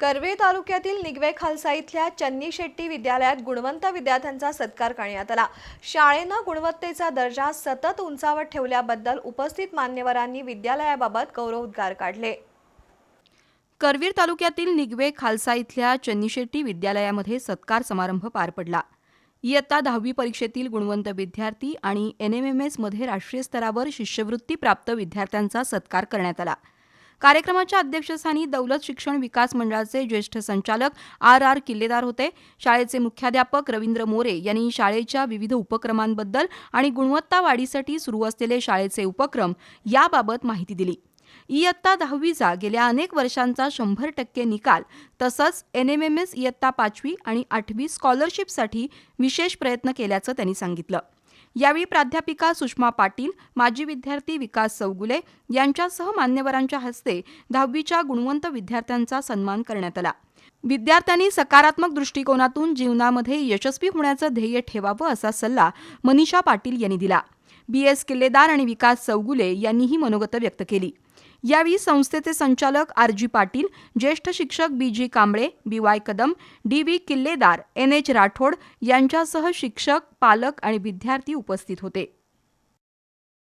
कर्वे तालुक्यातील निगवे खालसा इथल्या चन्नी शेट्टी विद्यालयात गुणवंत विद्यार्थ्यांचा सत्कार करण्यात आला. शाळेनं गुणवत्तेचा दर्जा सतत उंचावत ठेवल्याबद्दल उपस्थित मान्यवरांनी विद्यालयाबाबत गौरवोद्गार काढले. करवीर तालुक्यातील निगवे खालसा इथल्या चन्नीशेट्टी विद्यालयामध्ये सत्कार समारंभ पार पडला. इयत्ता दहावी परीक्षेतील गुणवंत विद्यार्थी आणि एनएमएमएसमध्ये राष्ट्रीय स्तरावर शिष्यवृत्ती प्राप्त विद्यार्थ्यांचा सत्कार करण्यात आला. कार्यक्रमाच्या अध्यक्षस्थानी दौलत शिक्षण विकास मंडळाचे ज्येष्ठ संचालक आर आर किल्लेदार होते. शाळेचे मुख्याध्यापक रवींद्र मोरे यांनी शाळेच्या विविध उपक्रमांबद्दल आणि गुणवत्ता वाढीसाठी सुरू असलेले शाळेचे उपक्रम याबाबत माहिती दिली. इयत्ता दहावीचा गेल्या अनेक वर्षांचा शंभर टक्के निकाल तसंच एन एम एम एस इयत्ता पाचवी आणि आठवी स्कॉलरशिपसाठी विशेष प्रयत्न केल्याचं त्यांनी सांगितलं. यावेळी प्राध्यापिका सुषमा पाटील माजी विद्यार्थी विकास चौगुले यांच्यासह मान्यवरांच्या हस्ते दहावीच्या गुणवंत विद्यार्थ्यांचा सन्मान करण्यात आला. विद्यार्थ्यांनी सकारात्मक दृष्टिकोनातून जीवनामध्ये यशस्वी होण्याचं ध्येय ठेवावं असा सल्ला मनीषा पाटील यांनी दिला. बी एस किल्लेदार आणि विकास चौगुले यांनीही मनोगत व्यक्त केली. यावेळी संस्थेचे संचालक आर जी पाटील ज्येष्ठ शिक्षक B G Kamble B Y Kadam D V Killedar N H Rathod यांच्यासह शिक्षक पालक आणि विद्यार्थी उपस्थित होते.